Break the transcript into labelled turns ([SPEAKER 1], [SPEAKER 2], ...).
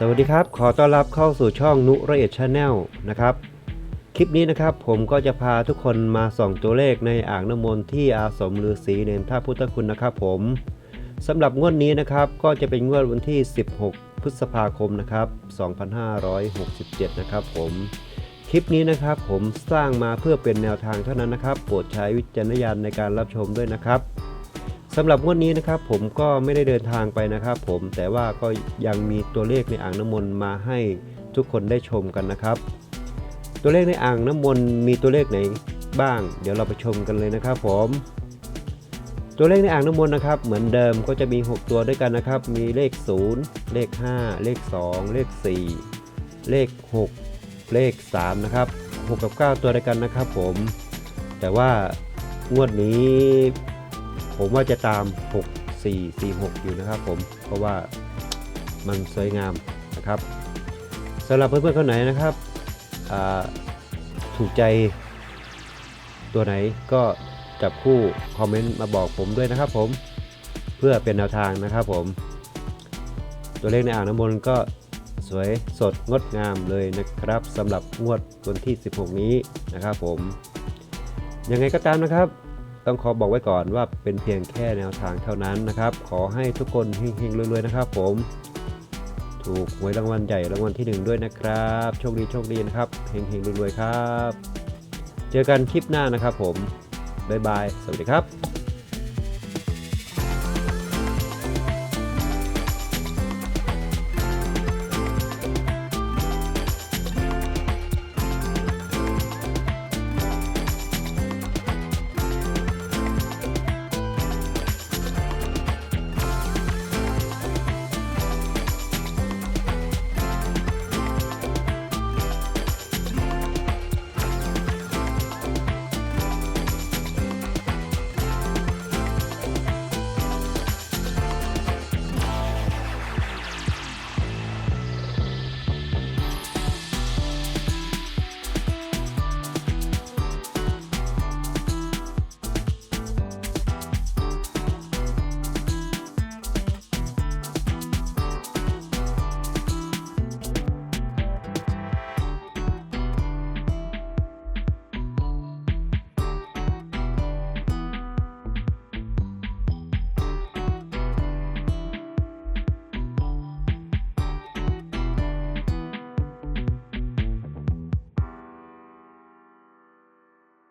[SPEAKER 1] สวัสดีครับ ขอต้อนรับเข้าสู่ช่องนุระเอียดชาแนลนะครับ คลิปนี้นะครับผมก็จะพาทุกคนมาส่องตัวเลขในอ่างน้ำมนต์ที่อาสมฤาษีเนนท่าพุทธคุณนะครับผมสำหรับงวดนี้นะครับก็จะเป็นงวดวันที่ 16 พฤษภาคมนะครับ 2567 นะครับผมคลิปนี้นะครับผมสร้างมาเพื่อเป็นแนวทางเท่านั้นนะครับ โปรดใช้วิจารณญาณในการรับชมด้วยนะครับ สำหรับงวดนี้นะครับผมก็ไม่ได้เดินทางไปนะครับผมแต่ว่าก็ยังมีตัวเลขในอ่างน้ำมนต์มาให้ทุกคนได้ชมกันนะครับ ตัวเลขในอ่างน้ำมนต์มีตัวเลขไหนบ้าง เดี๋ยวเราไปชมกันเลยนะครับผมตัวเลขในอ่างน้ำมนต์นะครับเหมือนเดิมก็จะมี 6 ตัวด้วยกันนะครับ มีเลข 0 เลข 5 เลข 2 เลข 4 เลข 6 เลข 3 นะครับ 6 กับ 9 ตัวด้วยกันนะครับผม แต่ว่างวดนี้ ผมว่าจะตาม 6 4 4 6 อยู่นะครับผม เพราะว่ามันสวยงามนะครับสำหรับเพื่อนๆคนไหนนะครับถูกใจตัวไหนก็จับคู่คอมเมนต์มาบอกผมด้วยนะครับผมเพื่อเป็นแนวทางนะครับผม ตัวเลขในอ่างน้ำมนต์ก็สวยสดงดงามเลยนะครับสำหรับงวดวันที่ 16 นี้นะครับผม ยังไงก็ตามนะครับ ต้องขอบอกไว้ก่อนว่าเป็นเพียงแค่แนวทางเท่านั้นนะครับ ขอให้ทุกคนเฮงๆรวยๆนะครับ ผม ถูกหวยรางวัลใหญ่รางวัลที่หนึ่งด้วยนะครับโชคดีโชคดีนะครับเฮงเฮงรวยๆครับ เจอกันคลิปหน้านะครับ ผมบ๊ายบาย สวัสดีครับ